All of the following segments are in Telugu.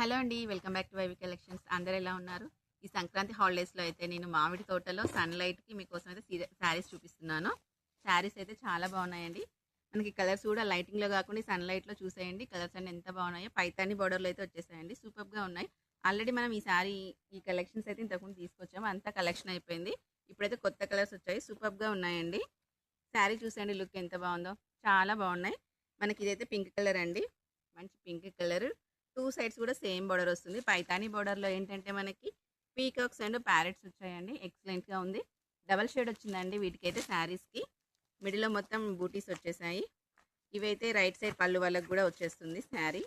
హలో అండి welcome back to V V collections. అందరు ఎలా ఉన్నారు? ఈ సంక్రాంతి హాలిడేస్లో అయితే నేను మామిడి తోటలో సన్లైట్కి మీకోసం అయితే శారీస్ చూపిస్తున్నాను. శారీస్ అయితే చాలా బాగున్నాయండి. మనకి కలర్స్ కూడా లైటింగ్లో కాకుండా సన్లైట్లో చూసేయండి. కలర్స్ అన్ని ఎంత బాగున్నాయో. పైతాని బార్డర్లో అయితే వచ్చేసాయండి. సూపర్గా ఉన్నాయి. ఆల్రెడీ మనం ఈ శారీ ఈ కలెక్షన్స్ అయితే ఇంతకుముందు తీసుకొచ్చాము. అంతా కలెక్షన్ అయిపోయింది. ఇప్పుడైతే కొత్త కలర్స్ వచ్చాయి. సూపర్గా ఉన్నాయండి. శారీ చూసేయండి. లుక్ ఎంత బాగుందో. చాలా బాగున్నాయి. మనకి ఇదైతే పింక్ కలర్ అండి. మంచి పింక్ కలర్. టూ సైడ్స్ కూడా సేమ్ బార్డర్ వస్తుంది. పైతాని బార్డర్లో ఏంటంటే మనకి పీకాక్స్ అండ్ ప్యారెట్స్ వచ్చాయండి. ఎక్సలెంట్గా ఉంది. డబల్ షేడ్ వచ్చిందండి వీటికైతే శారీస్కి. మిడిల్లో మొత్తం బూటీస్ వచ్చేసాయి. ఇవైతే రైట్ సైడ్ పళ్ళు వాళ్ళకి కూడా వచ్చేస్తుంది శారీ.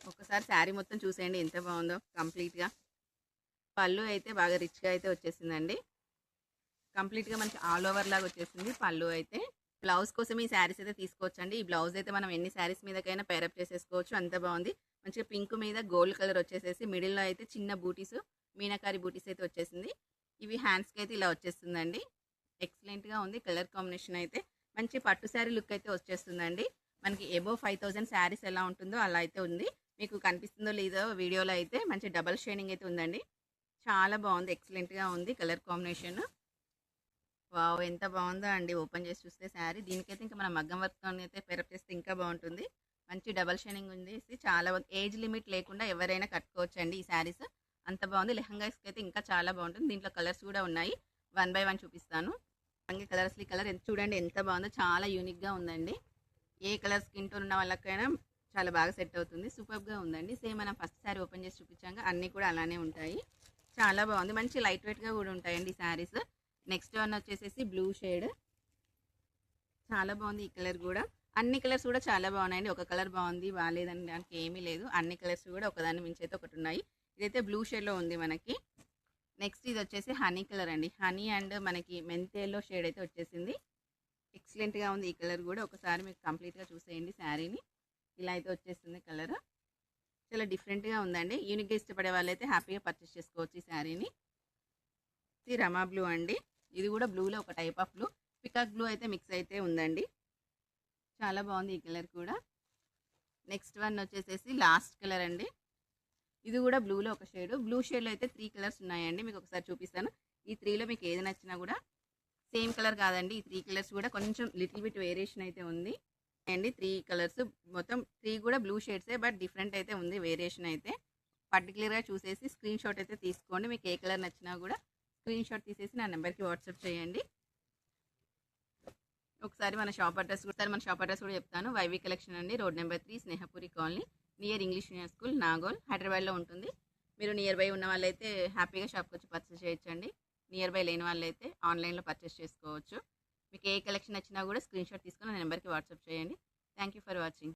ఒకసారి శారీ మొత్తం చూసేయండి ఎంత బాగుందో కంప్లీట్గా. పళ్ళు అయితే బాగా రిచ్గా అయితే వచ్చేసిందండి. కంప్లీట్గా మనకి ఆల్ ఓవర్ లాగా వచ్చేసింది పళ్ళు అయితే. బ్లౌజ్ కోసం ఈ శారీస్ అయితే తీసుకోవచ్చండి. ఈ బ్లౌజ్ అయితే మనం ఎన్ని శారీస్ మీదకైనా పేరప్ చేసేసుకోవచ్చు. అంత బాగుంది. మంచిగా పింక్ మీద గోల్డ్ కలర్ వచ్చేసేసి మిడిల్లో అయితే చిన్న బూటీస్ మీనాకారి బూటీస్ అయితే వచ్చేసింది. ఇవి హ్యాండ్స్కి అయితే ఇలా వచ్చేస్తుందండి. ఎక్సలెంట్గా ఉంది కలర్ కాంబినేషన్ అయితే. మంచి పట్టు శారీ లుక్ అయితే వచ్చేస్తుందండి. మనకి ఎబో ఫైవ్ థౌజండ్ శారీస్ ఎలా ఉంటుందో అలా అయితే ఉంది. మీకు కనిపిస్తుందో లేదో వీడియోలో అయితే మంచి డబల్ షేడింగ్ అయితే ఉందండి. చాలా బాగుంది ఎక్సలెంట్గా ఉంది కలర్ కాంబినేషన్. వావ్ ఎంత బాగుందో అండి. ఓపెన్ చేసి చూస్తే శారీ. దీనికైతే ఇంకా మనం మగ్గం వర్క్తో అయితే పెరప్ చేస్తే ఇంకా బాగుంటుంది. మంచి డబల్ షైనింగ్ ఉంది చాలా ఏజ్ లిమిట్ లేకుండా ఎవరైనా కట్టుకోవచ్చు అండి ఈ శారీస్. అంత బాగుంది. లెహంగాస్కి అయితే ఇంకా చాలా బాగుంటుంది. దీంట్లో కలర్స్ కూడా ఉన్నాయి. వన్ బై వన్ చూపిస్తాను. రంగి కలర్స్ ఈ కలర్ ఎంత చూడండి ఎంత బాగుందో. చాలా యూనిక్గా ఉందండి. ఏ కలర్ స్కిన్ టోన్ ఉన్న వాళ్ళకైనా చాలా బాగా సెట్ అవుతుంది. సూపర్గా ఉందండి. సేమ్ మనం ఫస్ట్ శారీ ఓపెన్ చేసి చూపించాక అన్నీ కూడా అలానే ఉంటాయి. చాలా బాగుంది. మంచి లైట్ వెయిట్గా కూడా ఉంటాయండి ఈ శారీస్. నెక్స్ట్ వన్ వచ్చేసేసి బ్లూ షేడ్. చాలా బాగుంది ఈ కలర్ కూడా. అన్ని కలర్స్ కూడా చాలా బాగున్నాయండి. ఒక కలర్ బాగుంది బాగాలేదని దానికి ఏమీ లేదు. అన్ని కలర్స్ కూడా ఒకదాని మించి అయితే ఒకటి ఉన్నాయి. ఇదైతే బ్లూ షేడ్లో ఉంది మనకి. నెక్స్ట్ ఇది వచ్చేసి హనీ కలర్ అండి. హనీ అండ్ మనకి మెంతేలో షేడ్ అయితే వచ్చేసింది. ఎక్సలెంట్గా ఉంది ఈ కలర్ కూడా. ఒకసారి మీకు కంప్లీట్గా చూసేయండి శారీని. ఇలా అయితే వచ్చేసింది కలర్. చాలా డిఫరెంట్గా ఉందండి. యూనిక్గా ఇష్టపడే వాళ్ళైతే హ్యాపీగా పర్చేస్ చేసుకోవచ్చు ఈ శారీని. ఇది రమా బ్లూ అండి. ఇది కూడా బ్లూలో ఒక type of blue peacock blue అయితే మిక్స్ అయితే ఉందండి. చాలా బాగుంది ఈ కలర్ కూడా. నెక్స్ట్ వన్ వచ్చేసేసి లాస్ట్ కలర్ అండి. ఇది కూడా బ్లూలో ఒక షేడ్ బ్లూ షేడ్లో అయితే త్రీ కలర్స్ ఉన్నాయండి. మీకు ఒకసారి చూపిస్తాను. ఈ త్రీలో మీకు ఏది నచ్చినా కూడా సేమ్ కలర్ కాదండి. ఈ త్రీ కలర్స్ కూడా కొంచెం లిటిల్ బిట్ వేరియేషన్ అయితే ఉంది. అండి త్రీ కలర్స్ మొత్తం త్రీ కూడా బ్లూ షేడ్సే బట్ డిఫరెంట్ అయితే ఉంది వేరియేషన్ అయితే. పర్టికులర్గా చూసేసి స్క్రీన్ షాట్ అయితే తీసుకోండి. మీకు ఏ కలర్ నచ్చినా కూడా స్క్రీన్ షాట్ తీసేసి నా నెంబర్కి వాట్సాప్ చేయండి. ఒకసారి మన షాప్ అడ్రస్ కూడా మన షాప్ అడ్రస్ కూడా చెప్తాను. వైవి కలెక్షన్ అండి. Road number three Snehapuri colony. Near English junior school Nagole హైదరాబాద్లో ఉంటుంది. మీరు నియర్ బై ఉన్న వాళ్ళైతే హ్యాపీగా షాప్కి వచ్చి పర్చేస్ చేయొచ్చండి. నియర్ బై లేని వాళ్ళైతే ఆన్లైన్లో పర్చేస్ చేసుకోవచ్చు. మీకు ఏ కలెక్షన్ వచ్చినా కూడా స్క్రీన్ షాట్ తీసుకొని నా నెంబర్కి వాట్సాప్ చేయండి. Thank you for watching